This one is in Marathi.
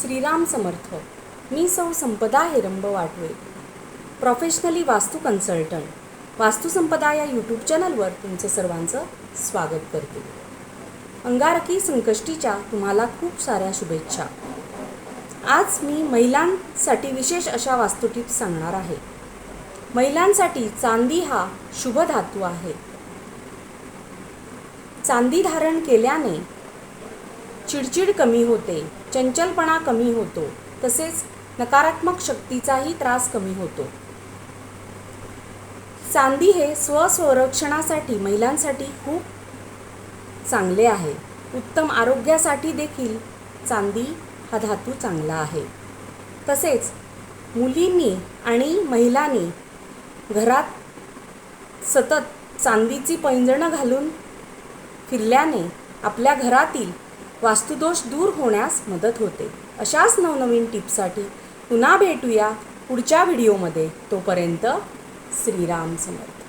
श्रीराम समर्थ मी सौ संपदा हेरंब वाटवे. प्रोफेशनली वास्तू कन्सल्टंट वास्तुसंपदा या यूट्यूब चॅनलवर तुमचं सर्वांचं स्वागत करते. अंगारकी संकष्टीच्या तुम्हाला खूप साऱ्या शुभेच्छा. आज मी महिलांसाठी विशेष अशा वास्तू टिप्स सांगणार आहे. महिलांसाठी चांदी हा शुभ धातू आहे. चांदी धारण केल्याने चिडचिड कमी होते चंचलपणा कमी होतो तसेच नकारात्मक शक्तीचाही त्रास कमी होतो. चांदी हे स्वसंरक्षणासाठी महिलांसाठी खूप चांगले आहे. उत्तम आरोग्यासाठी देखील चांदी हा धातू चांगला आहे. तसेच मुलींनी आणि महिलांनी घरात सतत चांदीची पैंजणं घालून फिरल्याने आपल्या घरातील वास्तुदोष दूर होण्यास मदत होते. अशाच नवनवीन टिप्ससाठी पुन्हा भेटूया पुढच्या व्हिडिओमध्ये. तोपर्यंत श्रीराम समर्थ.